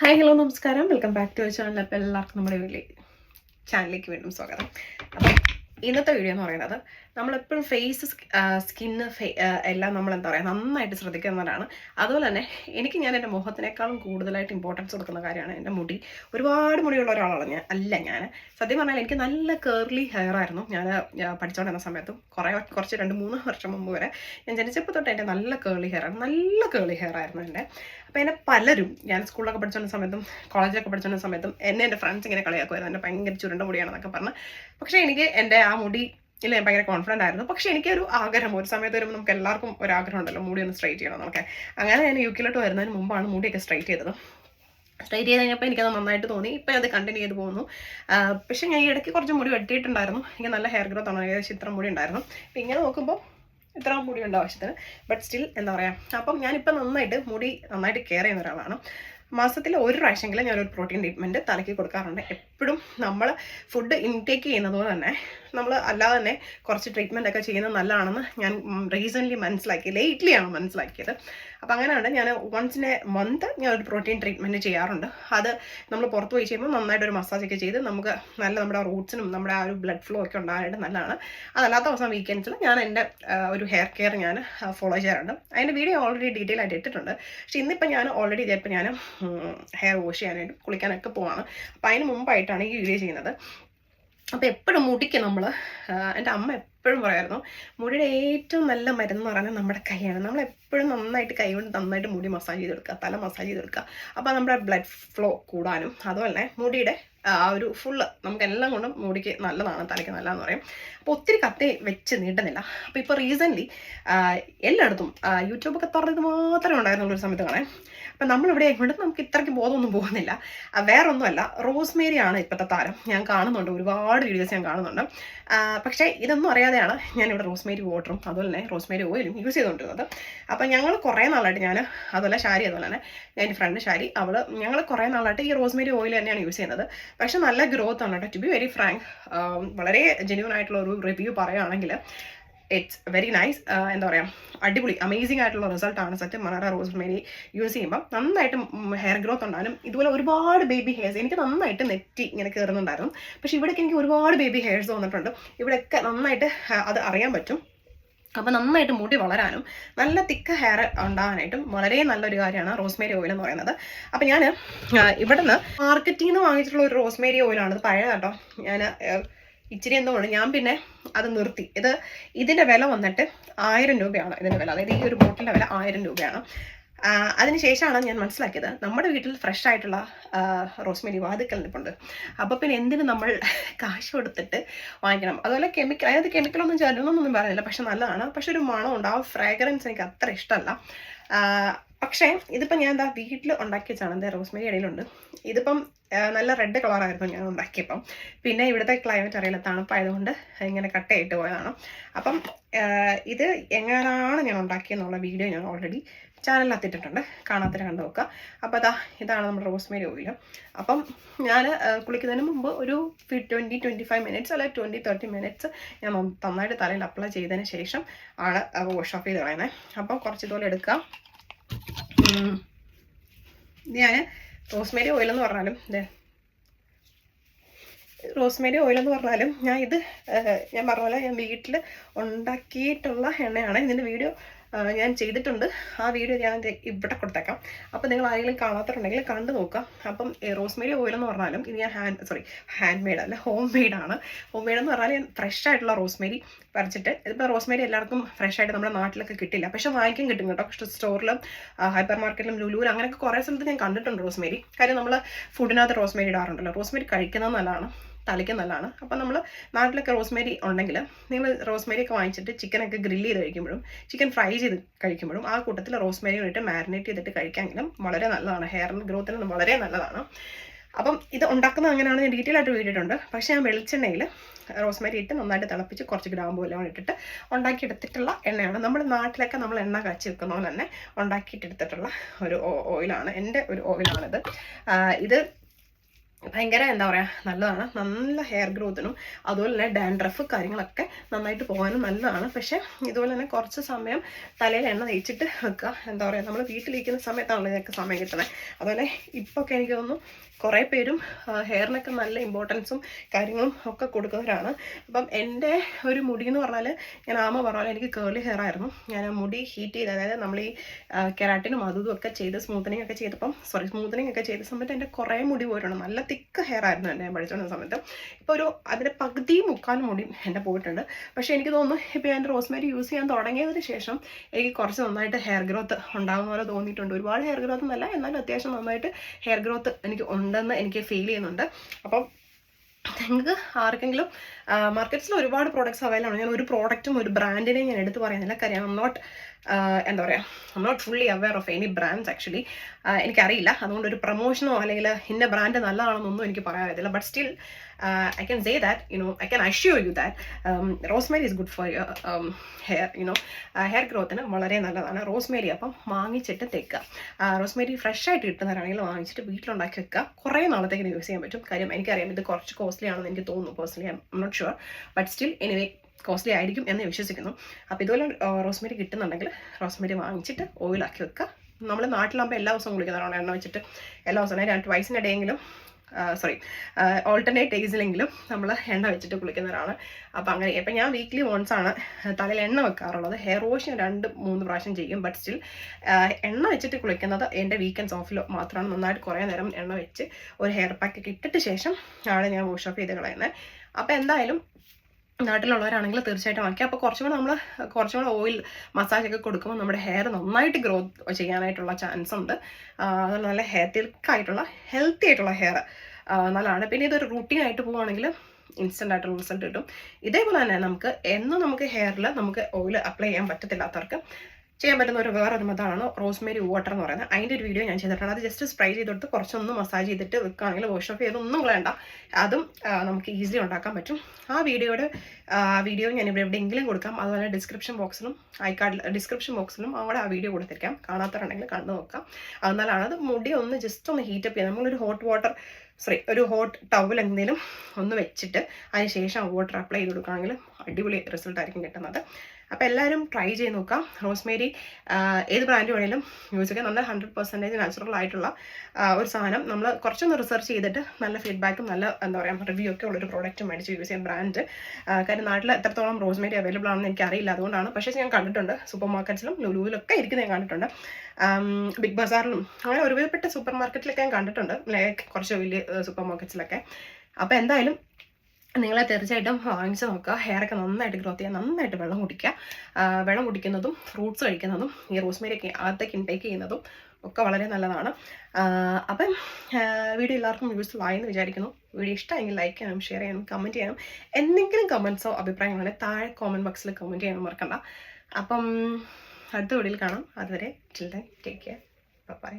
Hi hello നമസ്കാരം. Welcome back to channel. അപ്പോൾ എല്ലാവർക്കും നമ്മുടെ വീട്ടിലേക്ക് ചാനലിലേക്ക് വീണ്ടും സ്വാഗതം. അപ്പം ഇന്നത്തെ വീഡിയോ എന്ന് പറയുന്നത് നമ്മളെപ്പോഴും ഫേസ് സ്കിന്ന് എല്ലാം നമ്മൾ എന്താ പറയുക നന്നായിട്ട് ശ്രദ്ധിക്കുന്നവരാണ്. അതുപോലെ തന്നെ എനിക്ക് ഞാൻ എന്റെ മുഖത്തിനേക്കാളും കൂടുതലായിട്ട് ഇമ്പോർട്ടൻസ് കൊടുക്കുന്ന കാര്യമാണ് എന്റെ മുടി. ഒരുപാട് മുടിയുള്ള ഒരാളാണ് ഞാൻ അല്ല ഞാൻ. സത്യം പറഞ്ഞാൽ എനിക്ക് നല്ല കേർലി ഹെയർ ആയിരുന്നു. ഞാൻ പഠിച്ചുകൊണ്ടിരുന്ന സമയത്തും കുറേ കുറച്ച് രണ്ട് മൂന്ന് വർഷം മുമ്പ് വരെ ഞാൻ ജനിച്ചപ്പോൾ തൊട്ട് എന്റെ നല്ല കേർലി ഹെയർ ആണ് നല്ല കേർലി ഹെയർ ആയിരുന്നു എന്റെ. അപ്പോൾ എന്നെ പലരും ഞാൻ സ്കൂളിലൊക്കെ പഠിച്ചുകൊണ്ട സമയത്തും കോളേജിലൊക്കെ പഠിച്ചുകൊണ്ട സമയത്തും എന്നെ എന്റെ ഫ്രണ്ട്സ് ഇങ്ങനെ കളിയാക്കുമായിരുന്നു. എന്റെ ഭയങ്കര ചുരുണ്ട മുടിയാണെന്നൊക്കെ പറഞ്ഞ്. പക്ഷേ എനിക്ക് എന്റെ ആ മുടി ഇല്ല? ഞാൻ ഭയങ്കര കോൺഫിഡന്റ് ആയിരുന്നു. പക്ഷേ എനിക്കൊരു ആഗ്രഹം. ഒരു സമയത്ത് വരുമ്പോൾ നമുക്ക് എല്ലാവർക്കും ഒരു ആഗ്രഹം ഉണ്ടല്ലോ. മുടി ഒന്ന് സ്ട്രൈറ്റ് ചെയ്യണം നമുക്ക് അങ്ങനെ ഞാൻ യു കെയിലോട്ട് വരുന്നതിന് മുമ്പാണ് മുടിയൊക്കെ സ്ട്രൈറ്റ് ചെയ്തത്. സ്ട്രൈറ്റ് ചെയ്ത് കഴിഞ്ഞപ്പോൾ എനിക്കത് നന്നായിട്ട് തോന്നി. ഇപ്പം അത് കണ്ടിന്യൂ ചെയ്ത് പോകുന്നു. പക്ഷെ ഞാൻ ഈ ഇടയ്ക്ക് കുറച്ച് മുടി വെട്ടിയിട്ടുണ്ടായിരുന്നു. എനിക്ക് നല്ല ഹെയർ ഗ്രോത്ത് ആണ്. ഏകദേശം ഇത്ര മുടി ഉണ്ടായിരുന്നു. അപ്പം ഇങ്ങനെ നോക്കുമ്പോൾ ഇത്ര മുടി ഉണ്ട് ആവശ്യത്തിന്. ബട്ട് സ്റ്റിൽ എന്താ പറയുക അപ്പം ഞാനിപ്പോൾ നന്നായിട്ട് മുടി നന്നായിട്ട് കെയർ ചെയ്യുന്ന ഒരാളാണ്. മാസത്തിൽ ഒരു പ്രാവശ്യമെങ്കിലും ഒരു പ്രോട്ടീൻ ട്രീറ്റ്മെന്റ് തലയ്ക്ക് കൊടുക്കാറുണ്ട്. എപ്പോഴും നമ്മൾ ഫുഡ് ഇൻടേക്ക് ചെയ്യുന്നത് തന്നെ നമ്മൾ അല്ലാതെ തന്നെ കുറച്ച് ട്രീറ്റ്മെന്റ് ഒക്കെ ചെയ്യുന്നത് നല്ലതാണെന്ന് ഞാൻ റീസെന്റ്ലി മനസ്സിലാക്കി ലേറ്റ്ലി ആണ് മനസ്സിലാക്കിയത്. അപ്പോൾ അങ്ങനെയാണ് ഞാൻ വൺസ് ഇൻ എ മന്ത് ഒരു പ്രോട്ടീൻ ട്രീറ്റ്മെന്റ് ചെയ്യാറുണ്ട്. അത് നമ്മൾ പുറത്ത് പോയി ചെയ്യുമ്പോൾ നന്നായിട്ടൊരു മസാജ് ഒക്കെ ചെയ്ത് നമുക്ക് നല്ല നമ്മുടെ റൂട്ട്സിനും നമ്മുടെ ആ ഒരു ബ്ലഡ് ഫ്ലോ ഒക്കെ ഉണ്ടാകാനായിട്ട് നല്ലതാണ്. അതല്ലാത്ത ദിവസം വീക്കെൻഡ്സിൽ ഞാൻ എന്റെ ഒരു ഹെയർ കെയർ ഞാൻ ഫോളോ ചെയ്യാറുണ്ട്. അതിന്റെ വീഡിയോ ഓൾറെഡി ഡീറ്റെയിൽ ആയിട്ട് ഇട്ടിട്ടുണ്ട്. പക്ഷേ ഇന്നിപ്പോൾ ഞാൻ ഓൾറെഡി ചിലപ്പോൾ ഞാൻ ഹെയർ വാഷ് ചെയ്യാനായിട്ട് കുളിക്കാനൊക്കെ പോവാണ്. അപ്പോൾ അതിന് മുമ്പായിട്ടാണ് ഈ വീഡിയോ ചെയ്യുന്നത്. അപ്പോൾ എപ്പോഴും മുടിക്ക് നമ്മൾ എന്റെ അമ്മ എപ്പോഴും പറയായിരുന്നു മുടിയുടെ ഏറ്റവും നല്ല മരുന്ന് പറയുന്നത് നമ്മുടെ കൈയാണ്. നമ്മൾ എപ്പോഴും നന്നായിട്ട് കൈ കൊണ്ട് നന്നായിട്ട് മുടി മസാജ് ചെയ്തെടുക്കുക തല മസാജ് ചെയ്തെടുക്കുക. അപ്പോൾ നമ്മുടെ ബ്ലഡ് ഫ്ലോ കൂടാനും അതുപോലെ മുടിയുടെ ആ ഒരു ഫുള്ള് നമുക്ക് എല്ലാം കൊണ്ടും മുടിക്ക് നല്ലതാണ് തലയ്ക്ക് നല്ലതെന്ന് പറയും. അപ്പോൾ ഒത്തിരി കത്തി വെച്ച് നീട്ടുന്നില്ല. അപ്പോൾ ഇപ്പോൾ റീസെന്റ്ലി എല്ലായിടത്തും യൂട്യൂബൊക്കെ തുറന്നത് മാത്രമേ ഉണ്ടായിരുന്നുള്ളൂ ഒരു സമയത്ത് കാണാൻ. അപ്പം നമ്മളിവിടെ കൊണ്ട് നമുക്ക് ഇത്രയ്ക്ക് ബോധമൊന്നും പോകുന്നില്ല. വേറൊന്നുമല്ല റോസ്മേരി ആണ് ഇപ്പോഴത്തെ താരം. ഞാൻ കാണുന്നുണ്ട് ഒരുപാട് വീഡിയോസ് ഞാൻ കാണുന്നുണ്ട്. പക്ഷേ ഇതൊന്നും അറിയാതെയാണ് ഞാനിവിടെ റോസ്മേരി വാട്ടറും അതുപോലെ തന്നെ റോസ്മേരി ഓയിലും യൂസ് ചെയ്തുകൊണ്ടിരുന്നത്. അപ്പം ഞങ്ങൾ കുറേ നാളായിട്ട് ഞാൻ അതുപോലെ ഷാരി അതുപോലെ തന്നെ എന്റെ ഫ്രണ്ട് ഷാരി അവൾ ഞങ്ങൾ കുറേ നാളായിട്ട് ഈ റോസ്മേരി ഓയിൽ തന്നെയാണ് യൂസ് ചെയ്യുന്നത്. പക്ഷേ നല്ല ഗ്രോത്ത് ആണ് കേട്ടോ. ടു ബി വെരി ഫ്രാങ്ക് വളരെ ജെന്യൂൻ ആയിട്ടുള്ള ഒരു റിവ്യൂ പറയുകയാണെങ്കിൽ ഇറ്റ്സ് വെരി നൈസ് എന്താ പറയുക അടിപൊളി അമേസിംഗ് ആയിട്ടുള്ള റിസൾട്ടാണ് സത്യം മണറ റോസ്മേരി യൂസ് ചെയ്യുമ്പോൾ നന്നായിട്ട് ഹെയർ ഗ്രോത്ത് ഉണ്ടാകും ഇതുപോലെ ഒരുപാട് ബേബി ഹെയർസ് എനിക്ക് നന്നായിട്ട് നെറ്റി ഇങ്ങനെ കയറുന്നുണ്ടായിരുന്നു പക്ഷേ ഇവിടേക്ക് എനിക്ക് ഒരുപാട് ബേബി ഹെയർസ് വന്നിട്ടുണ്ട്. ഇവിടെയൊക്കെ നന്നായിട്ട് അത് അറിയാൻ പറ്റും. അപ്പോൾ നന്നായിട്ട് മുടി വളരാനും നല്ല തിക്ക ഹെയർ ഉണ്ടാകാനായിട്ടും വളരെ നല്ലൊരു കാര്യമാണ് റോസ്മേരി ഓയിൽ എന്ന് പറയുന്നത്. അപ്പോൾ ഞാൻ ഇവിടുന്ന് മാർക്കറ്റിൽ നിന്ന് വാങ്ങിച്ചിട്ടുള്ള ഒരു റോസ്മേരി ഓയിലാണ് ഇത് കേട്ടോ. ഞാൻ ഇച്ചിരി എന്തുകൊണ്ട് ഞാൻ പിന്നെ അത് നിർത്തി. ഇത് ഇതിന്റെ വില വന്നിട്ട് ആയിരം രൂപയാണ് ഇതിന്റെ വില. അതായത് ഈ ഒരു ബോട്ടിലിന്റെ വില ആയിരം രൂപയാണ്. അതിനുശേഷമാണ് ഞാൻ മനസ്സിലാക്കിയത് നമ്മുടെ വീട്ടിൽ ഫ്രഷ് ആയിട്ടുള്ള റോസ്മേരി വാതുക്കൽ നിൽപ്പുണ്ട് അപ്പോൾ പിന്നെ എന്തിനു നമ്മൾ കാശ് കൊടുത്തിട്ട് വാങ്ങിക്കണം? അതുപോലെ കെമിക്കൽ അതായത് കെമിക്കലൊന്നും ചേർന്നൊന്നും പറയുന്നില്ല പക്ഷെ നല്ലതാണ്. പക്ഷെ ഒരു മണമുണ്ട്. ആ ഫ്രാഗ്രൻസ് എനിക്ക് അത്ര ഇഷ്ടമല്ല. പക്ഷേ ഇതിപ്പോൾ ഞാൻ എന്താ വീട്ടിൽ ഉണ്ടാക്കി വെച്ചാണ് എന്താ റോസ്മേരി ഇടയിലുണ്ട്. ഇതിപ്പം നല്ല റെഡ് കളറായിരുന്നു ഞാൻ ഉണ്ടാക്കിയപ്പം. പിന്നെ ഇവിടുത്തെ ക്ലൈമറ്റ് അറിയില്ല തണുപ്പായതുകൊണ്ട് ഇങ്ങനെ കട്ടയായിട്ട് പോയതാണ്. അപ്പം ഇത് എങ്ങനെയാണ് ഞാൻ ഉണ്ടാക്കിയെന്നുള്ള വീഡിയോ ഞാൻ ഓൾറെഡി ചാനലിൽ ഇട്ടിട്ടുണ്ട് കാണാത്തതിന് കണ്ടു നോക്കുക. അപ്പോൾ അതാ ഇതാണ് നമ്മുടെ റോസ്മേരി ഓയിൽ അപ്പം ഞാൻ കുളിക്കുന്നതിന് മുമ്പ് ഒരു ട്വന്റി ട്വന്റി ഫൈവ് മിനിറ്റ്സ് അല്ലെങ്കിൽ ട്വന്റി തേർട്ടി മിനിറ്റ്സ് ഞാൻ നന്നായിട്ട് തലയിൽ അപ്ലൈ ചെയ്തതിന് ശേഷം ആണ് വാഷ് ഓഫ് ചെയ്ത് കളയുന്നത് അപ്പം കുറച്ച് ഇതുപോലെ എടുക്കാം. ഞാൻ റോസ്മേരി ഓയിൽ എന്ന് പറഞ്ഞാലും ഇതേ റോസ്മേരി ഓയിൽ എന്ന് പറഞ്ഞാലും ഞാൻ ഇത് ഞാൻ പറഞ്ഞ പോലെ ഞാൻ വീട്ടിൽ ഉണ്ടാക്കിയിട്ടുള്ള എണ്ണയാണ്. ഇതിന്റെ വീഡിയോ ഞാൻ ചെയ്തിട്ടുണ്ട്. ആ വീഡിയോ ഞാൻ ഇവിടെ കൊടുത്തേക്കാം. അപ്പോൾ നിങ്ങൾ ആരെങ്കിലും കാണാത്തിട്ടുണ്ടെങ്കിൽ കണ്ടു നോക്കുക. അപ്പം റോസ്മേരി ഓയിൽ എന്ന് പറഞ്ഞാലും ഇത് ഞാൻ ഹാൻഡ് സോറി ഹാൻഡ് മെയ്ഡ് അല്ല ഹോം മെയ്ഡാണ് ഹോം മെയ്ഡ് എന്ന് പറഞ്ഞാൽ ഞാൻ ഫ്രഷ് ആയിട്ടുള്ള റോസ്മേരി പറിച്ചിട്ട് ഇതിപ്പോൾ റോസ്മേരി എല്ലാവർക്കും ഫ്രഷ് ആയിട്ട് നമ്മുടെ നാട്ടിലൊക്കെ കിട്ടില്ല. പക്ഷേ വാങ്ങിക്കാൻ കിട്ടും കേട്ടോ. സ്റ്റോറിലും ഹൈപ്പർ മാർക്കറ്റിലും ലുലുവിലും അങ്ങനെയൊക്കെ കുറേ സ്ഥലത്ത് ഞാൻ കണ്ടിട്ടുണ്ട് റോസ്മേരി. കാര്യം നമ്മൾ ഫുഡിനകത്ത് റോസ്മേരി ഇടാറുണ്ടല്ലോ. റോസ്മേരി കഴിക്കുന്നത് നല്ലതാണ്. തലയ്ക്ക് നല്ലതാണ്. അപ്പോൾ നമ്മൾ നാട്ടിലൊക്കെ റോസ്മേരി ഉണ്ടെങ്കിൽ നിങ്ങൾ റോസ്മേരി ഒക്കെ വാങ്ങിച്ചിട്ട് ചിക്കനൊക്കെ ഗ്രില്ല് ചെയ്ത് കഴിക്കുമ്പോഴും ചിക്കൻ ഫ്രൈ ചെയ്ത് കഴിക്കുമ്പോഴും ആ കൂട്ടത്തിൽ റോസ്മേരി ഇട്ട് മാരിനേറ്റ് ചെയ്തിട്ട് കഴിക്കാമെങ്കിലും വളരെ നല്ലതാണ്. ഹെയർ ഗ്രോത്തിന് വളരെ നല്ലതാണ്. അപ്പം ഇത് ഉണ്ടാക്കുന്നത് അങ്ങനെയാണ് ഞാൻ ഡീറ്റെയിൽ ആയിട്ട് വീട്ടിട്ടുണ്ട്. പക്ഷേ ഞാൻ വെളിച്ചെണ്ണയിൽ റോസ്മേരി ഇട്ട് നന്നായിട്ട് തിളപ്പിച്ച് കുറച്ച് ഗ്രാമ്പു എല്ലാം ഇട്ടിട്ട് ഉണ്ടാക്കിയെടുത്തിട്ടുള്ള എണ്ണയാണ്. നമ്മൾ നാട്ടിലൊക്കെ നമ്മൾ എണ്ണ കാച്ചി വെക്കുന്ന പോലെ തന്നെ ഉണ്ടാക്കിയിട്ടെടുത്തിട്ടുള്ള ഒരു ഓയിലാണ്. എന്റെ ഒരു ഓയിലാണിത്. ഇത് ഭയങ്കര എന്താ പറയുക നല്ലതാണ്. നല്ല ഹെയർ ഗ്രോത്തിനും അതുപോലെ തന്നെ ഡാൻഡ്രഫ് കാര്യങ്ങളൊക്കെ നന്നായിട്ട് പോകാനും നല്ലതാണ്. പക്ഷേ ഇതുപോലെ തന്നെ കുറച്ച് സമയം തലയിൽ എണ്ണ തേച്ചിട്ട് വെക്കുക. എന്താ പറയുക നമ്മൾ വീട്ടിലിരിക്കുന്ന സമയത്താണല്ലോ ഇതൊക്കെ സമയം കിട്ടുന്നത് അതുപോലെ ഇപ്പൊക്കെ എനിക്ക് തോന്നുന്നു കുറേ പേരും ഹെയറിനൊക്കെ നല്ല ഇമ്പോർട്ടൻസും കാര്യങ്ങളും ഒക്കെ കൊടുക്കുന്നവരാണ്. അപ്പം എന്റെ ഒരു മുടി എന്ന് പറഞ്ഞാൽ ഞാൻ ആമ പറഞ്ഞാൽ എനിക്ക് കേർലി ഹെയർ ആയിരുന്നു. ഞാൻ ആ മുടി ഹീറ്റ് ചെയ്ത് അതായത് നമ്മൾ ഈ കെരാട്ടിനും അതും ഒക്കെ ചെയ്ത് സ്മൂത്തനിങ് ഒക്കെ ചെയ്തപ്പം സോറി സ്മൂത്തനിങ് ഒക്കെ ചെയ്ത സമയത്ത് എന്റെ കുറേ മുടി പോയിട്ടുണ്ട്. നല്ല തിക്ക് ഹെയർ ആയിരുന്നു എന്റെ ഞാൻ പഠിച്ചുകൊണ്ട സമയത്ത്. ഇപ്പോൾ ഒരു അതിന്റെ പകുതി മുക്കാൽ മുടി എന്റെ പോയിട്ടുണ്ട്. പക്ഷേ എനിക്ക് തോന്നുന്നു ഇപ്പോൾ ഞാൻ റോസ്മേരി യൂസ് ചെയ്യാൻ തുടങ്ങിയതിന് ശേഷം എനിക്ക് കുറച്ച് നന്നായിട്ട് ഹെയർ ഗ്രോത്ത് ഉണ്ടാകുന്ന പോലെ തോന്നിയിട്ടുണ്ട്. ഒരുപാട് ഹെയർ ഗ്രോത്ത് എന്നല്ല എന്നാലും അത്യാവശ്യം നന്നായിട്ട് ഹെയർ ഗ്രോത്ത് എനിക്ക് ഉണ്ടെന്ന് എനിക്ക് ഫീൽ ചെയ്യുന്നുണ്ട്. അപ്പം നിങ്ങൾക്ക് ആർക്കെങ്കിലും മാർക്കറ്റ്സിൽ ഒരുപാട് പ്രോഡക്ട്സ് അവൈലബിൾ ആണ്. ഞാൻ ഒരു പ്രോഡക്റ്റും ഒരു ബ്രാൻഡിനെ ഞാൻ എടുത്ത് പറയുന്നില്ല. കാര്യം ഐം നോട്ട് എന്താ പറയുക I'm not fully aware of any brands actually എനിക്കറിയില്ല. അതുകൊണ്ട് ഒരു പ്രൊമോഷനോ അല്ലെങ്കിൽ ഇന്ന ബ്രാൻഡ് നല്ലതാണെന്നൊന്നും എനിക്ക് പറയാൻ പറ്റില്ല but still I can say that you know I can assure you that rosemary is good for hair you know hair ഗ്രോത്തിന് വളരെ നല്ലതാണ്. റോസ്മേരി അപ്പം വാങ്ങിച്ചിട്ട് തേക്കുക. റോസ്മേരി ഫ്രഷ് ആയിട്ട് കിട്ടുന്നവരാണെങ്കിൽ വാങ്ങിച്ചിട്ട് വീട്ടിലുണ്ടാക്കി വെക്കുക. കുറേ നാളത്തേക്ക് യൂസ് ചെയ്യാൻ പറ്റും. കാര്യം എനിക്കറിയാം ഇത് കുറച്ച് കോസ്റ്റ്ലി ആണെന്ന് എനിക്ക് തോന്നുന്നു personally I'm sure but still anyway costly ആയിരിക്കും എന്ന് വിശ്വസിക്കുന്നു. അപ്പോൾ ഇതുപോലെ റോസ്മേരി കിട്ടുന്നുണ്ടെങ്കിൽ റോസ്മേരി വാങ്ങിച്ചിട്ട് ഓയിലാക്കി വെക്കുക. നമ്മൾ നാട്ടിലാകുമ്പോൾ എല്ലാ ദിവസവും കുളിക്കുന്നതാണ് എണ്ണ വെച്ചിട്ട് എല്ലാ ദിവസവും ട്വൈസിന്റെ വയസ്സിനിടെയെങ്കിലും സോറി ഓൾട്ടർനേറ്റ് ഡേയ്സിലെങ്കിലും നമ്മൾ എണ്ണ വെച്ചിട്ട് കുളിക്കുന്നവരാണ്. അപ്പോൾ അങ്ങനെ ഇപ്പം ഞാൻ വീക്ക്ലി വൺസ് ആണ് തലയിൽ എണ്ണ വെക്കാറുള്ളത്. ഹെയർ വാഷ് ഞാൻ രണ്ട് മൂന്ന് പ്രാവശ്യം ചെയ്യും. ബട്ട് സ്റ്റിൽ എണ്ണ വെച്ചിട്ട് കുളിക്കുന്നത് എന്റെ വീക്കെൻഡ്സ് ഓഫിൽ മാത്രമാണ്. നന്നായിട്ട് കുറേ നേരം എണ്ണ വെച്ച് ഒരു ഹെയർ പാക്ക് ഇട്ടിട്ട് ശേഷം ആണ് ഞാൻ വാഷ് ഓഫ് ചെയ്ത് കളയുന്നത്. അപ്പോൾ എന്തായാലും നാട്ടിലുള്ളവരാണെങ്കിൽ തീർച്ചയായിട്ടും ആക്കി. അപ്പോൾ കുറച്ചും കൂടെ നമ്മൾ കുറച്ചും കൂടെ ഓയിൽ മസാജ് ഒക്കെ കൊടുക്കുമ്പോൾ നമ്മുടെ ഹെയർ നന്നായിട്ട് ഗ്രോത്ത് ചെയ്യാനായിട്ടുള്ള ചാൻസ് ഉണ്ട്. അതുകൊണ്ട് നല്ല ഹെയർ തിൽക്കായിട്ടുള്ള ഹെൽത്തി ആയിട്ടുള്ള ഹെയർ നല്ലതാണ്. പിന്നെ ഇതൊരു റൂട്ടീൻ ആയിട്ട് പോവുകയാണെങ്കിൽ ഇൻസ്റ്റന്റ് ആയിട്ടുള്ള റിസൾട്ട് കിട്ടും. ഇതേപോലെ തന്നെ നമുക്ക് എന്നും നമുക്ക് ഹെയറിൽ നമുക്ക് ഓയിൽ അപ്ലൈ ചെയ്യാൻ പറ്റത്തില്ലാത്തവർക്ക് ചെയ്യാൻ പറ്റുന്ന ഒരു വേറൊരു മതമാണ് റോസ്മേരി വാട്ടർ എന്ന് പറയുന്നത്. അതിന്റെ ഒരു വീഡിയോ ഞാൻ ചെയ്തിട്ടുണ്ട്. അത് ജസ്റ്റ് സ്പ്രൈ ചെയ്തെടുത്ത് കുറച്ചൊന്ന് മസാജ് ചെയ്തിട്ട് വെക്കുകയാണെങ്കിൽ വാഷ് ഓഫ് ചെയ്തൊന്നും വേണ്ട. അതും നമുക്ക് ഈസിലി ഉണ്ടാക്കാൻ പറ്റും. ആ വീഡിയോയുടെ വീഡിയോ ഞാൻ ഇവിടെ എവിടെയെങ്കിലും കൊടുക്കാം. അതുപോലെ ഡിസ്ക്രിപ്ഷൻ ബോക്സിലും ഐക്കാർഡിൽ ഡിസ്ക്രിപ്ഷൻ ബോക്സിലും അവിടെ ആ വീഡിയോ കൊടുത്തിരിക്കാം. കാണാത്തവരുണ്ടെങ്കിൽ കണ്ടു നോക്കാം. എന്നാലാണ് അത് മുടി ഒന്ന് ജസ്റ്റ് ഒന്ന് ഹീറ്റപ്പ് ചെയ്യാം നമ്മളൊരു ഹോട്ട് വാട്ടർ സോറി ഒരു ഹോട്ട് ടവൽ എന്തെങ്കിലും ഒന്ന് വെച്ചിട്ട് അതിന് ശേഷം വാട്ടർ അപ്ലൈ ചെയ്ത് കൊടുക്കുകയാണെങ്കിൽ അടിപൊളി റിസൾട്ട് ആയിരിക്കും കിട്ടുന്നത്. അപ്പോൾ എല്ലാവരും ട്രൈ ചെയ്ത് നോക്കാം. റോസ്മേരി ഏത് ബ്രാൻഡ് വേണേലും യൂസ് ചെയ്യാം നല്ല ഹൺഡ്രഡ് പെർസെന്റേജ് നാച്ചുറൽ ആയിട്ടുള്ള ഒരു സാധനം. നമ്മൾ കുറച്ചൊന്ന് റിസർച്ച് ചെയ്തിട്ട് നല്ല ഫീഡ്ബാക്കും നല്ല എന്താ പറയുക റിവ്യൂ ഒക്കെ ഉള്ളൊരു പ്രോഡക്റ്റ് മേടിച്ച് യൂസ് ചെയ്യാം ബ്രാൻഡ് കാര്യം നാട്ടിൽ എത്രത്തോളം റോസ്മേരി അവൈലബിൾ ആണെന്ന് എനിക്ക് അറിയില്ല അതുകൊണ്ടാണ്. പക്ഷേ ഞാൻ കണ്ടിട്ടുണ്ട് സൂപ്പർ മാർക്കറ്റ്സിലും ലുലുവിലൊക്കെ ഇരിക്കുന്നത് ഞാൻ കണ്ടിട്ടുണ്ട്. ബിഗ് ബസാറിലും അങ്ങനെ ഒരുവിധപ്പെട്ട സൂപ്പർ മാർക്കറ്റിലൊക്കെ ഞാൻ കണ്ടിട്ടുണ്ട്. ലൈക്ക് കുറച്ച് വലിയ സൂപ്പർ മാർക്കറ്റ്സിലൊക്കെ അപ്പോൾ എന്തായാലും നിങ്ങളെ തീർച്ചയായിട്ടും വാങ്ങിച്ച് നോക്കുക. ഹെയറൊക്കെ നന്നായിട്ട് ഗ്രോത്ത് ചെയ്യാൻ നന്നായിട്ട് വെള്ളം കുടിക്കുക. വെള്ളം കുടിക്കുന്നതും ഫ്രൂട്ട്സ് കഴിക്കുന്നതും ഈ റോസ്മേരി ഒക്കെ അകത്തേക്ക് ഇൻടേക്ക് ചെയ്യുന്നതും ഒക്കെ വളരെ നല്ലതാണ്. അപ്പം വീഡിയോ എല്ലാവർക്കും യൂസ്ഫുൾ ആയെന്ന് വിചാരിക്കുന്നു. വീഡിയോ ഇഷ്ടമായെങ്കിൽ ലൈക്ക് ചെയ്യണം ഷെയർ ചെയ്യണം കമന്റ് ചെയ്യണം എന്തെങ്കിലും കമൻസോ അഭിപ്രായങ്ങളോ താഴെ കോമന്റ് ബോക്സിൽ കമന്റ് ചെയ്യാൻ മറക്കണ്ട. അപ്പം അടുത്ത വീഡിയോയിൽ കാണാം. അതുവരെ ചിൽഡ്രൻ ടേക്ക് കെയർ ബൈ